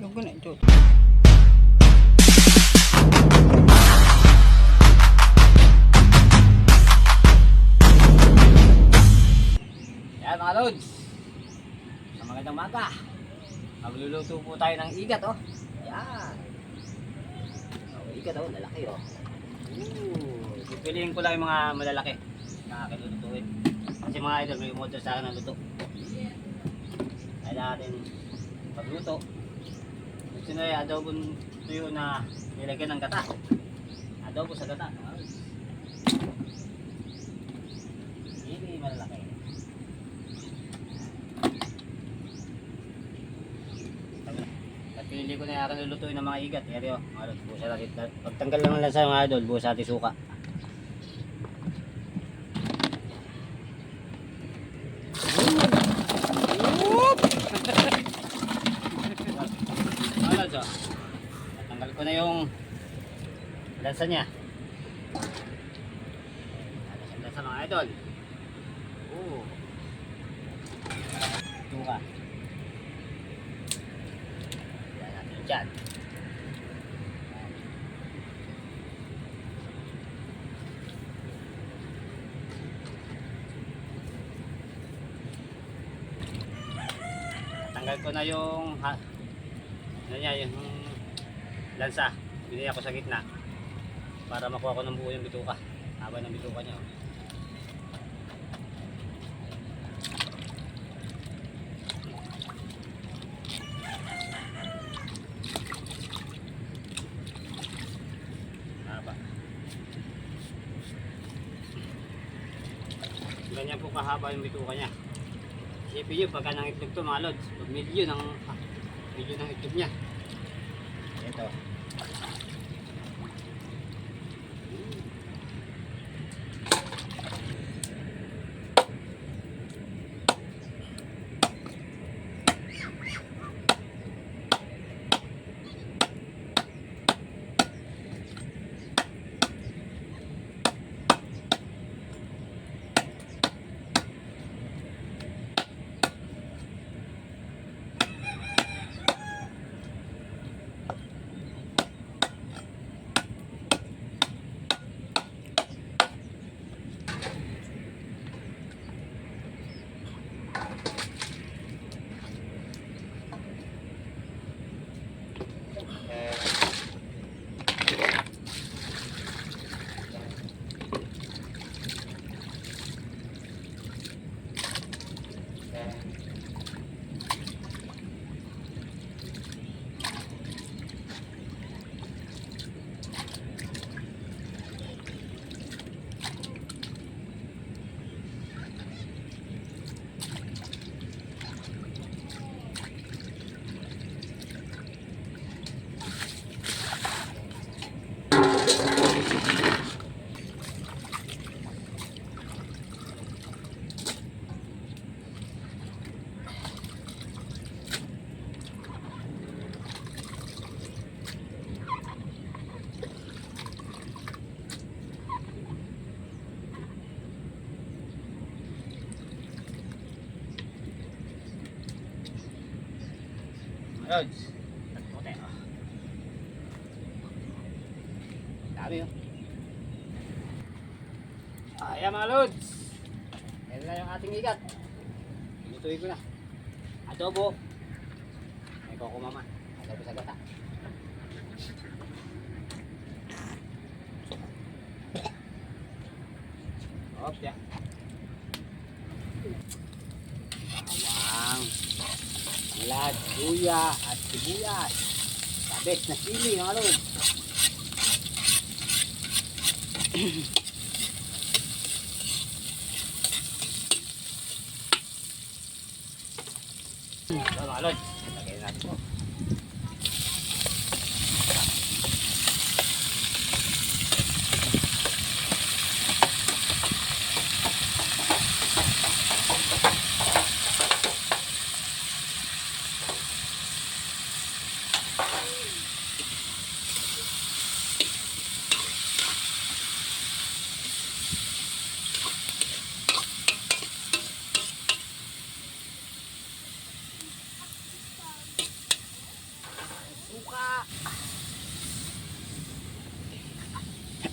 Yung guna ito. Yan mga lods. Sa magandang maga. Magluluto po tayo ng igat oh. Yan. Oh, igat oh, lalaki oh. Ooh, pipiliin ko lang yung mga malalaki na. Kasi mga idol may umorder sa akin ng luto. Kaya natin pagluto. Gusto na yung adobo tuyo na nilagyan ng gata. Adobo sa gata. Hindi malalaki. Napili ko na yung lulutuin ng mga igat. Oh, mga lods, busa natin. Pagtanggal lang lang sa mga idol, busa natin suka. Natanggal ko na yung lansa niya. Alas ang lansa mga idol. Oo. Suka. Yan natin dyan. Tanggal ko na yung ha, ano niya, yung lansa. Binili ako sa gitna para makuha ko ng buo yung bituka. Haba ng bituka niya. oh. Ganyan po kahaba yung bituka niya. Isipin nyo, pagka nang itlog to mga lods, pag milyo ng, milyo ng itlog niya. Ito. Lods. Puti. Dami oh. Ayan mga lods. Ayan na yung ating igat. Lutuin ko na. Adobo. May koko mama. Adobo sa gata. Hop, ya. Lahat, luya at sibuyas. Sabes na sili, mga lods. So, mga lods, lagay natin po.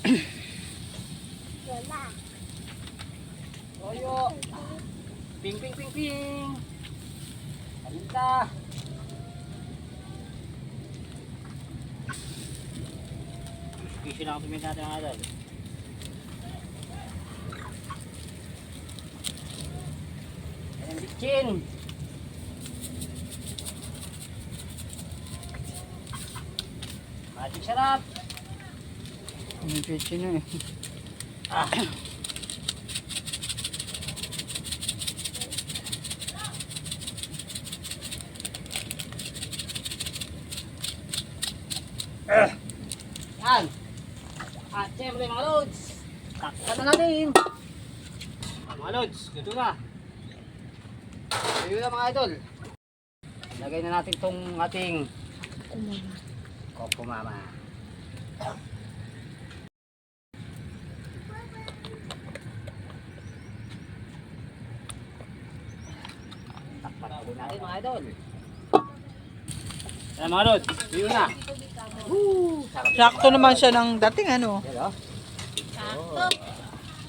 Wala. Toyo. Ping, ping, ping, ping. Kalinta. Kisyo na ako tumingin natin ang adal. Ayan, bitchin. Bitchin. Magic sarap! Ang pitchy na eh. Ah. Ah. Yan. At syempre mga loads, takpan na natin. Mga loads, luto na. Ayun na mga idol. Lagay na natin tong ating Coco Mama. Takpan na natin mga idol. Ayan mga loads, yun na. Sakto naman idol. siya ng dating ano. Yan o. Sakto.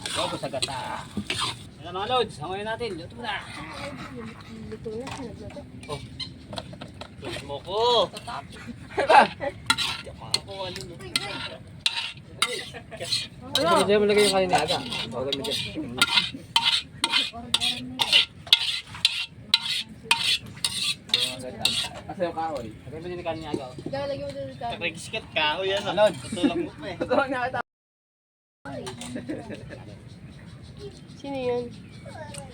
Adobo sa gata. Yan mga loads, hangoyin natin. Luto na. Luto na, nagluto. Tulad mo ko. Ano? Hindi mo lagay yung kanina aga. Huwag mo dyan. Asa yung kahoy? Lagay mo din yung kanina aga. Lalagyan mo doon sa Nagsikat ka, o yan. Alod. Tutulak mo pa eh. Sino yun?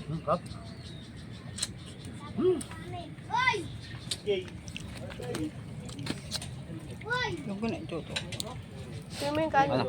Hmm, kap. Yay. Yung ko na ito. Sino mo yung kanin? Ano?